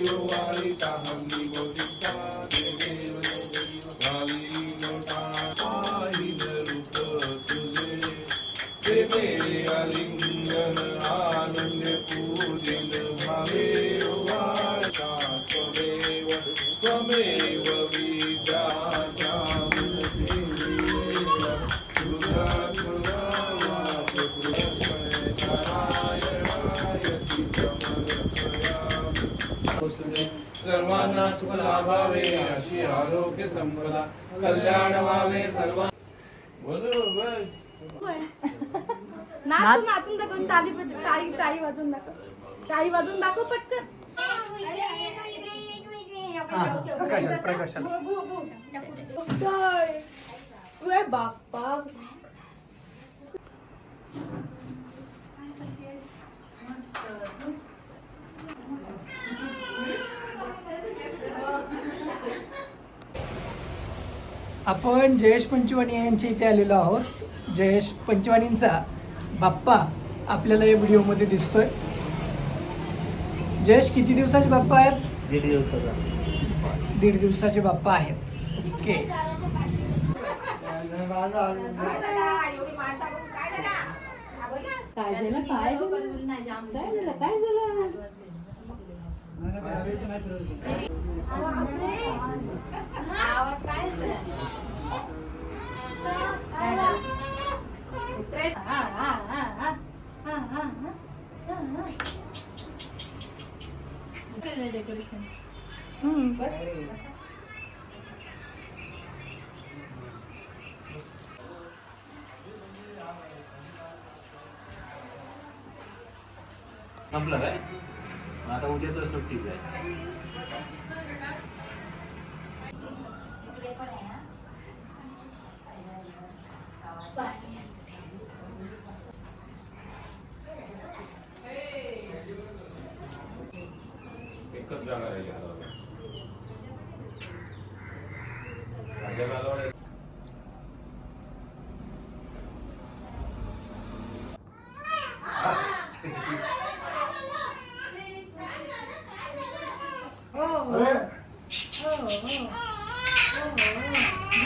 Yo Ali Tamani Bodhita Devi सर्वांना सुख लाभावे अशी आरोग्य संपदा. कल्याण व्हावे सर्व बरोबर नाचून नाचून दाखव टाळी टाळी टाळी वाजून दाखव. टाळी वाजून दाखव पटकन. प्रकाशन प्रकाशन. काय? उय बाप्पा. आपण जयेश पंचवाणी यांच्या इथे आलेलो आहोत. जयेश पंचवाणींचा बाप्पा आपल्याला या व्हिडिओमध्ये दिसतोय. जयेश किती दिवसाचे बाप्पा आहेत? दीड दिवसाचा. दीड दिवसाचे बाप्पा आहेत. ओके. काय झालं? काय झालं? काय झालं? काय झालं संपलं काय मग आता उद्या तर सुट्टीच आहे. एकच जागा राहिली आता. राजा गालवाड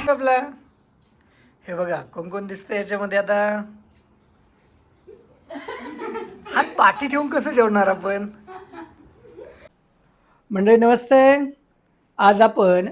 आपला हे बघा कोण कोण दिसतंय याच्यामध्ये आता? हात पाठी ठेवून कसं जेवणार आपण? मंडळी नमस्ते. आज आपण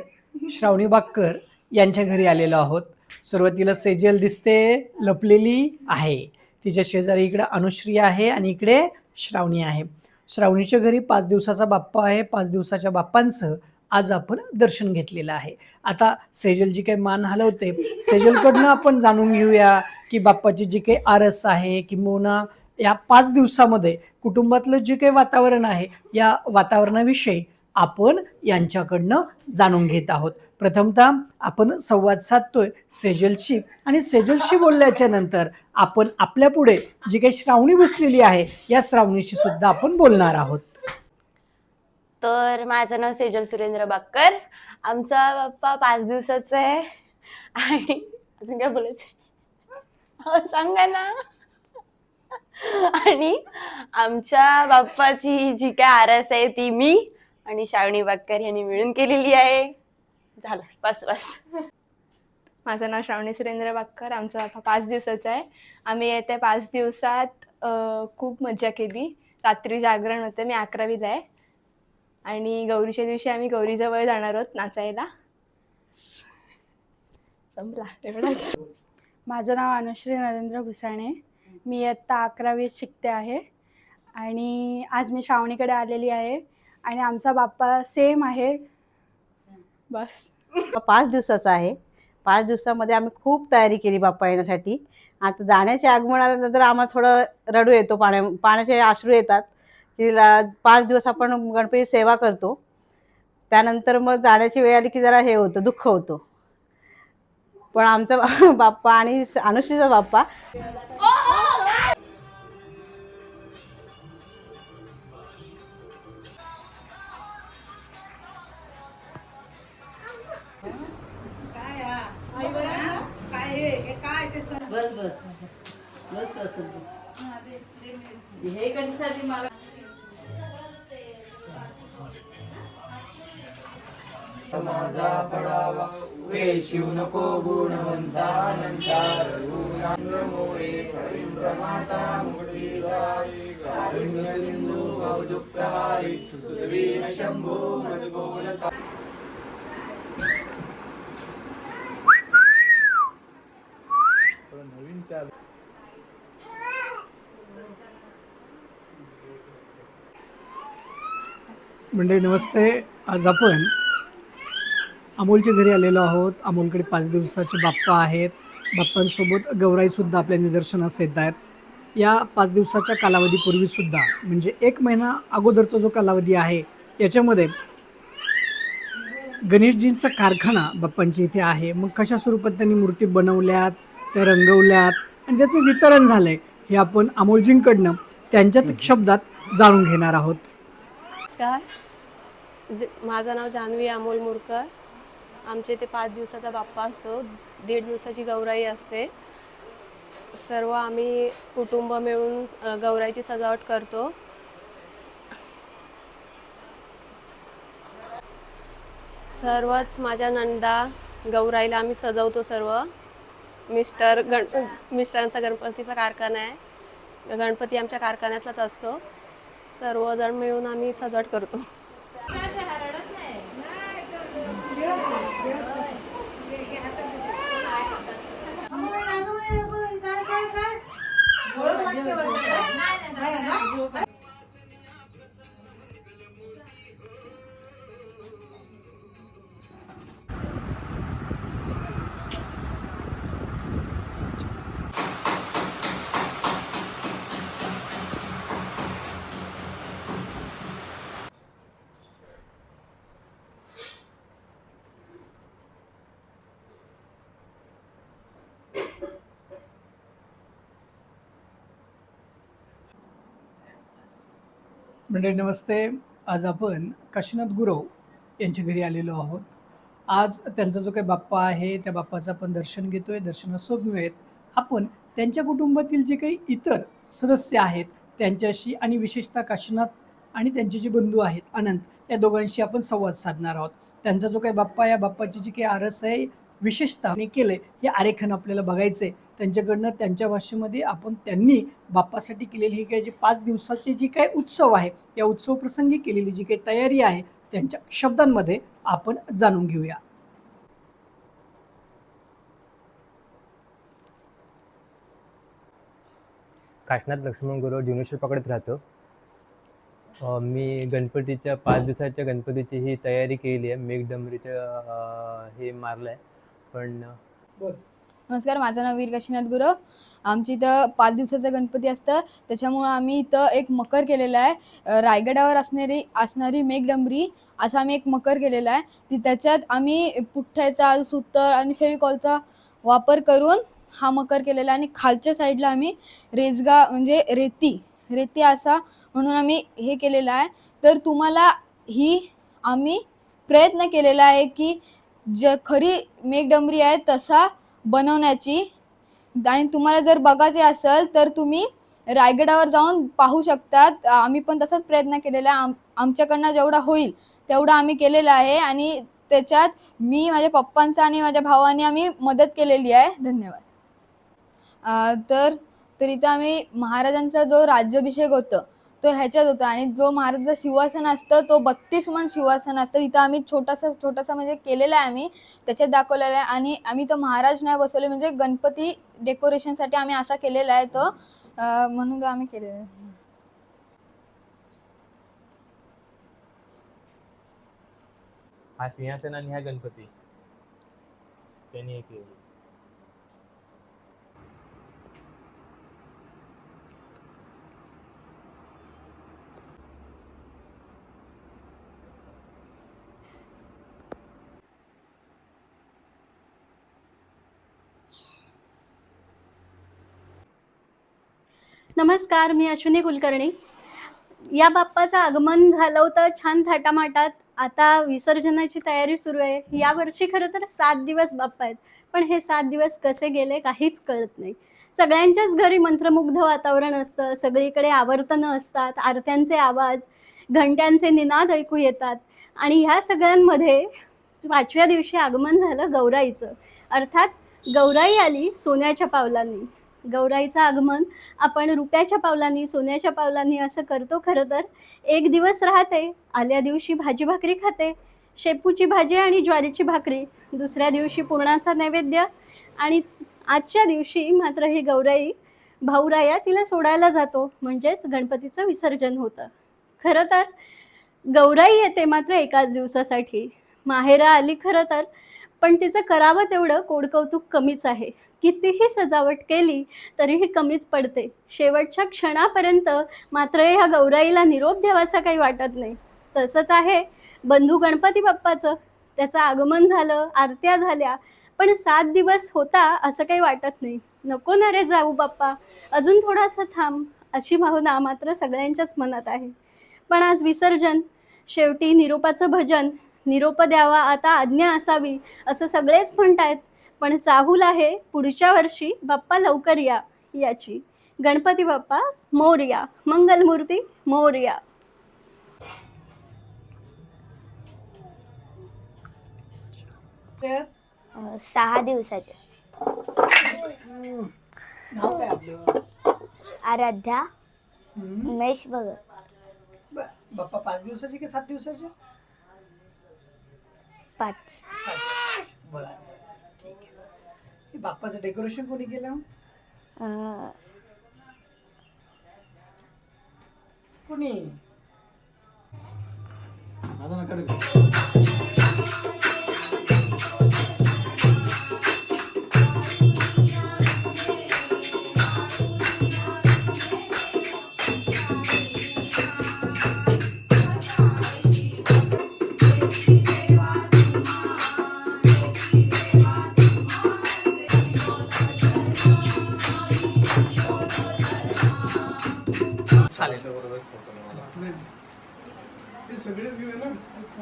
श्रावणी बाक्कर यांच्या घरी आलेलो आहोत. सुरुवातीला सेजल दिसते लपलेली आहे. तिच्या शेजारी इकडे अनुश्री आहे आणि इकडे श्रावणी आहे. श्रावणीच्या घरी पाच दिवसाचा बाप्पा आहे. पाच दिवसाच्या बाप्पांचं आज आपण दर्शन घेतलेलं आहे. आता सेजल जी काही मान हलवते सेजलकडनं आपण जाणून घेऊया की बाप्पाची जी काही आरस आहे किंबहुना या पाच दिवसामध्ये कुटुंबातलं जे काही वातावरण आहे या वातावरणाविषयी आपण यांच्याकडनं जाणून घेत आहोत. प्रथमतः आपण संवाद साधतोय सेजलशी आणि सेजलशी बोलल्याच्या नंतर आपण आपल्यापुढे जी काही श्रावणी बसलेली आहे या श्रावणीशी सुद्धा आपण बोलणार आहोत. तर माझं नाव सेजल सुरेंद्र बाक्कर आमचा बाप्पा पाच दिवसाचा आहे. आणि अजून काय बोलायचं? अहो, सांगा ना. आणि आमच्या बाप्पाची जी काय आरस आहे ती मी आणि श्रावणी बाक्कर यांनी मिळून केलेली आहे. झालं बस बस. माझं नाव श्रावणी सुरेंद्र बाक्कर आमचा बाप्पा पाच दिवसाचा आहे. आम्ही येत्या पाच दिवसात खूप मज्जा केली. रात्री जागरण होते मी अकरावीला आहे. आणि गौरीच्या दिवशी आम्ही गौरीजवळ जाणार आहोत नाचायला. संपला. माझं नाव अनुश्री नरेंद्र भुसाणे. मी इयत्ता अकरावीत शिकते आहे. आणि आज मी श्रावणीकडे आलेली आहे. आणि आमचा बाप्पा सेम आहे. बस. पाच दिवसाचा आहे. पाच दिवसामध्ये आम्ही खूप तयारी केली बाप्पा येण्यासाठी. आता जाण्याच्या आगमनानंतर आम्हाला थोडं रडू येतो पाण्या पाण्याचे अश्रू येतात. की ला- पाच दिवस आपण गणपती सेवा करतो. त्यानंतर मग जाण्याची वेळ आली की जरा हे होतं दुःख होतं. पण आमचा बा- बाप्पा आणि अनुश्रीचा बाप्पा बस बस. बस बस हे कशासाठी मला माझा पडावा. वेशिव नको गुणवंता अनंता रघुनाथ मोरे रवींद्र माता मुरलीधारी सिंधू भवदुःखहारी सुवीर शंभो मजगोनता म्हणजे नमस्ते. आज आपण अमोलच्या घरी आलेलो आहोत. अमोलकडे पाच दिवसाचे बाप्पा आहेत. बाप्पांसोबत गौराईसुद्धा आपल्या निदर्शनास येत आहेत. या पाच दिवसाच्या कालावधीपूर्वीसुद्धा म्हणजे एक महिना अगोदरचा जो कालावधी आहे याच्यामध्ये गणेशजींचा कारखाना बाप्पांच्या इथे आहे. मग कशा स्वरूपात त्यांनी मूर्ती बनवल्यात त्या रंगवल्यात आणि त्याचं वितरण झालं आहे हे आपण अमोलजींकडनं त्यांच्याच शब्दात जाणून घेणार आहोत. नमस्कार. जे माझं नाव जान्हवी अमोल मुरकर. आमच्या इथे पाच दिवसाचा बाप्पा असतो. दीड दिवसाची गौराई असते. सर्व आम्ही कुटुंब मिळून गौराईची सजावट करतो. सर्वच माझ्या नंदा गौराईला आम्ही सजवतो सर्व. मिस्टर गण मिस्टरांचा गणपतीचा कारखाना आहे. गणपती आमच्या कारखान्यातलाच असतो. सर्वजण मिळून आम्ही सजावट करतो. मंडळी नमस्ते. आज आपण काशीनाथ गुरव यांच्या घरी आलेलो आहोत. आज त्यांचा जो काही बाप्पा आहे त्या बाप्पाचं आपण दर्शन घेतोय दर्शनासमवेत आपण त्यांच्या कुटुंबातील जे काही इतर सदस्य आहेत त्यांच्याशी आणि विशेषतः काशीनाथ आणि त्यांचे जे बंधू आहेत अनंत या दोघांशी आपण संवाद साधणार आहोत. त्यांचा जो काही बाप्पा या बाप्पाची जी काही आरस आहे विशेषतः केलंय हे आरेखन आपल्याला बघायचंय. त्यांच्याकडनं त्यांच्या भाषेमध्ये आपण त्यांनी बाप्पासाठी केलेली ही काही जी पाच दिवसाची जी काही उत्सव आहे या उत्सव प्रसंगी केलेली जी काही तयारी आहे त्यांच्या शब्दांमध्ये आपण जाणून घेऊया. काशनाथ लक्ष्मण गुरु ज्युनेश्वर पकडत राहतो अ, मी गणपतीच्या पाच दिवसाच्या गणपतीची ही तयारी केली आहे. मेघडंबरीचं हे मारलं आहे पण नमस्कार माझं नाव वीर काशीनाथ गुरव आमची इथं पाच दिवसाचं गणपती असतं. त्याच्यामुळं आम्ही इथं एक मकर केलेला आहे. रायगडावर असणारी असणारी मेघडंबरी असा आम्ही एक मकर केलेला आहे. ती त्याच्यात आम्ही पुठ्ठ्याचा सुतळ आणि फेविकॉलचा वापर करून हा मकर केलेला आहे. आणि खालच्या साईडला आम्ही रेजगा म्हणजे रेती रेती असा म्हणून आम्ही हे केलेलं आहे. तर तुम्हाला ही आम्ही प्रयत्न केलेला आहे की ज खरी मेघडंबरी आहे तसा बनवण्याची. आणि तुम्हाला जर बघायचे असेल तर तुम्ही रायगडावर जाऊन पाहू शकतात. आम्ही पण तसाच प्रयत्न केलेला आहे. आम आमच्याकडनं जेवढा होईल तेवढा आम्ही केलेला आहे. आणि त्याच्यात मी माझ्या पप्पांचा आणि माझ्या भावाने आम्ही मदत केलेली आहे. धन्यवाद. तर तर इथं आम्ही महाराजांचा जो राज्याभिषेक होतं तो ह्याच्यात होता. आणि जो महाराज शिवासन असतं तो बत्तीस मन शिवासन असतं. तिथं आम्ही छोटासा छोटासा म्हणजे केलेला आहे आम्ही. त्याच्यात दाखवलेला आहे. आणि आम्ही तर महाराज नाही बसवले म्हणजे गणपती डेकोरेशनसाठी आम्ही असा केलेला आहे तो. म्हणून आम्ही केलेला आहे. हा सिंहासन आणि हा गणपती. त्यांनी हे केलं नमस्कार मी अश्विनी कुलकर्णी. या बाप्पाचं आगमन झालं होतं छान थाटामाटात. आता विसर्जनाची तयारी सुरू आहे. या वर्षी खरं तर सात दिवस बाप्पा आहेत. पण हे सात दिवस कसे गेले काहीच कळत नाही. सगळ्यांच्याच घरी मंत्रमुग्ध वातावरण असतं. सगळीकडे आवर्तनं असतात. आरत्यांचे आवाज घंट्यांचे निनाद ऐकू येतात. आणि ह्या सगळ्यांमध्ये पाचव्या दिवशी आगमन झालं गौराईचं. अर्थात गौराई आली सोन्याच्या पावलांनी. गौराईचं आगमन. आपण रुपयाच्या पावलांनी सोन्याच्या पावलांनी असं करतो खरं तर. एक दिवस राहते आल्या दिवशी भाजी भाकरी खाते. शेपूची भाजी आणि ज्वारीची भाकरी दुसऱ्या दिवशी पुरणाचा नैवेद्य आणि आजच्या दिवशी मात्र ही गौराई भाऊराया तिला सोडायला जातो म्हणजेच गणपतीचं विसर्जन होतं. खरं तर गौराई येते मात्र एकाच दिवसासाठी. माहेरा आली खरं तर पण तिचं करावं तेवढं कोडकौतुक कमीच आहे. कितीही सजावट केली तरीही कमीच पडते. शेवटच्या क्षणापर्यंत मात्र ह्या गौराईला निरोप द्यावासा काही वाटत नाही. तसंच आहे. बंधू गणपती बाप्पाचं त्याचं आगमन झालं आरत्या झाल्या पण सात दिवस होता असं काही वाटत नाही. नको ना रे जाऊ बाप्पा. अजून थोडासा थांब अशी भावना मात्र सगळ्यांच्याच मनात आहे. पण आज विसर्जन शेवटी निरोपाचं भजन निरोप द्यावा आता आज्ञा असावी असं सगळेच म्हणतायत. पण चाहूल आहे पुढच्या वर्षी बाप्पा लवकर या याची. गणपती बाप्पा मोरया मंगलमूर्ती मोरया अं, सहा दिवसाचे. नाव काय आपलं? आराध्या हम्म. उमेश भगत. ब- बाप्पा पाच दिवसाचे की सात दिवसाचे? पाच. बरं. बाप्पाचं डेकोरेशन कोणी केलं अं, कोणी चालेल ते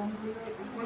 Vamos ver aqui.